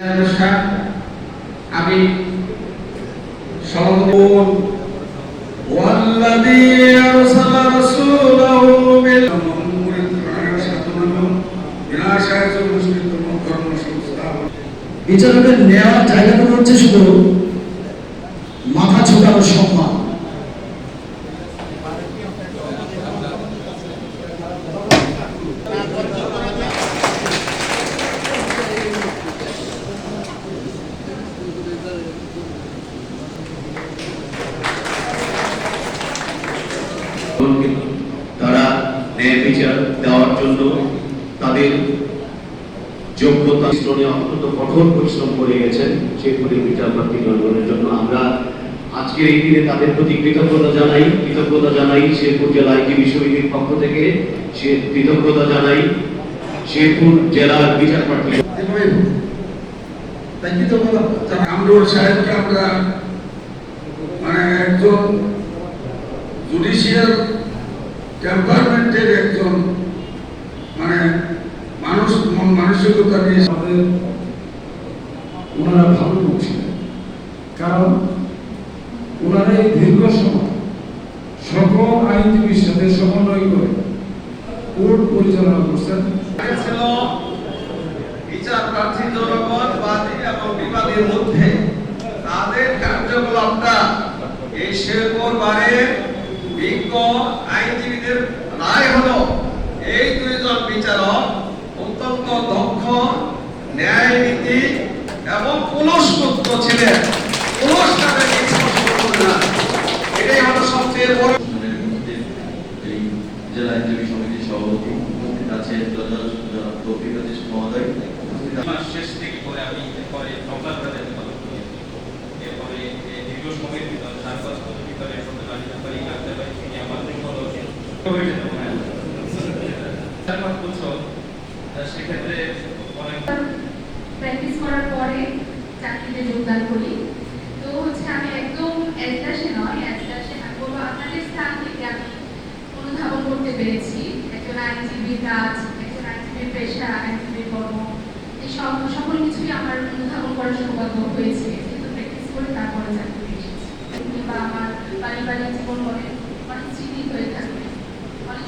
নমস্কার আমি সভাপতি والذي أرسل رسوله بال বিচারকের নেওয়ার জায়গাটা হচ্ছে শুধু মাথা ছোটানোর সম্মান তারা ন্যায় বিচার দেওয়ার জন্য তাদের যোগ্যতা অত্যন্ত কঠোর পরিশ্রম করে গেছেন। সেই বিচার প্রার্থী জন্য আমরা আজকের এই দিনে তাদের প্রতি কৃতজ্ঞতা জানাই। কৃতজ্ঞতা জানাই শেরপুর জেলা আইনজীবী সমিতির পক্ষ থেকে। সে কৃতজ্ঞতা জানাই শেরপুর জেলার বিচার প্রার্থী। আমরা মানে একজন জুডিশিয়াল টেম্পারমেন্টের একজন মানে মানুষ, মন মানসিকতা নিয়ে আমাদের ওনারা ভালো লোক ছিলেন কারণ ওনারা এই দীর্ঘ সময় সকল আইনজীবীর সাথে সমন্বয় করে কোর্ট পরিচালনা করছেন। ছিল বিচার প্রার্থী জনগণ, বাদী এবং বিবাদীর মধ্যে তাদের কার্যকলাপটা এই শেরপুর বারের বিজ্ঞ আইনজীবীদের রায় হলো এই দুইজন বিচারক অত্যন্ত দক্ষ ন্যায়নীতি এবং পুলসপুত্র ছিলেন। পুলস তাদেরকে এটাই হলো সবচেয়ে বড় জেলা আইনজীবী সমিতির সভাপতি উপস্থিত আছেন তৌফিক আজিজ মহোদয়। উপস্থিত আছেন মাস শেষ থেকে পরে আমি বাজারে করি এরপরে দীর্ঘ সময়ের ভিতরে চার পাঁচ বছর ভিতরে সঙ্গে সেক্ষেত্রে প্র্যাকটিস চাকরিতে যোগদান করি। তো আমি একদম অ্যাজলাসে নয় আপনাদের স্থান থেকে আমি অনুধাবন করতে পেরেছি। একজন আইনজীবীর কাজ, একজন আইনজীবীর পেশা, আইনজীবীর কর্ম, এই সব সকল কিছুই আমার অনুধাবন করার সৌভাগ্য হয়েছে। যেহেতু প্র্যাকটিস করে তারপরে চাকরি এসেছি। কিংবা আমার পারিবারিক জীবন অনেক অনেক স্মৃতি হয়ে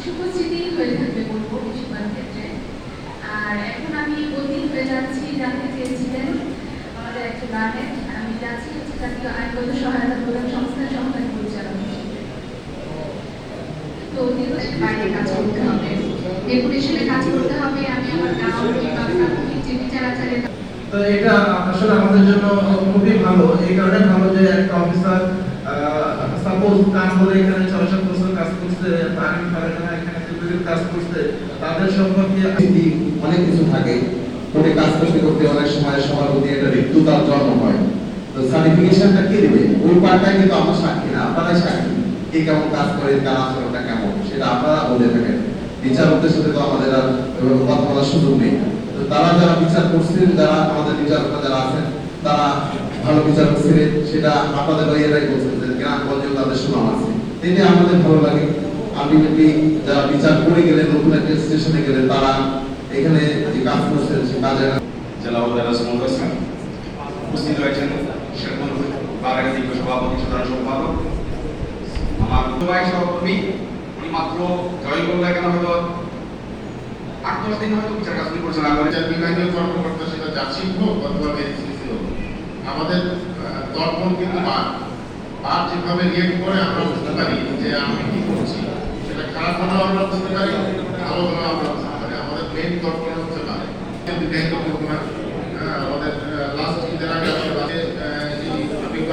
অনেক হয়ে থাকবে বলব বেশিরভাগ ক্ষেত্রে। আর এখন আমি অতীত হয়ে যাচ্ছি, জানতে চেয়েছিলেন আমাদের একটা গানের আমি যাচ্ছি হচ্ছে জাতীয় আইনগত সহায়তা প্রদান তো অতীতের বাইরে কাজ করতে হবে। কাজ আমি আমার এটা আসলে আমাদের জন্য খুবই ভালো। এই কারণে ভালো যে একটা অফিসার সাপোজ কাম করে এখানে ছয় সাত বছর কাজ করছে আইন পারে না এখানে দীর্ঘদিন কাজ করছে তাদের সম্পর্কে রাজনীতি অনেক কিছু থাকে, কোর্টে কাজ করতে করতে অনেক সময় সবার প্রতি একটা ঋতুতার জন্ম হয়। তো সার্টিফিকেশনটা কে দেবে? ওই পার্টটাই কিন্তু আমরা সাক্ষী না, আপনারাই সাক্ষী। কে কেমন কাজ করে, তার আচরণটা কেমন, সেটা আপনারা বলে থাকেন বিচারকদের সাথে তো আমাদের আর কথা বলার সুযোগ নেই। তো তারা যারা বিচার করছেন যারা আমাদের বিচারকরা যারা আছেন, তারা ভালো বিচার ছিলেন, সেটা আপনাদের ভাইয়েরাই বলছেন যে গ্রামগঞ্জেও তাদের সুনাম আছে। এটা আমাদের ভালো লাগে। আলটিমেটলি যারা বিচার করে গেলেন নতুন একটা স্টেশনে গেলেন তারা এখানে যে কাজ করছেন সে কাজে জেলা উপজেলা সমন্বয় উপস্থিত রয়েছেন শেরপুর বারের সভাপতি সাধারণ সম্পাদক আমার দুবাই সহকর্মী উনি মাত্র জয়েন করলে কেন হয়তো আট দশ দিন হয়তো বিচার কাজ করেছেন। আগে বিচার বিভাগীয় কর্মকর্তা সেটা যাচ্ছিল হোক অথবা বেরিয়েছিল আমাদের দর্পণ কিন্তু বার বার যেভাবে রিয়েক্ট করে আমরা বুঝতে পারি যে আমি কি করছি। আলোচনা আমরা করতে আমাদের পারে আমাদের লাস্ট ঈদের আগে আমাদের টপিক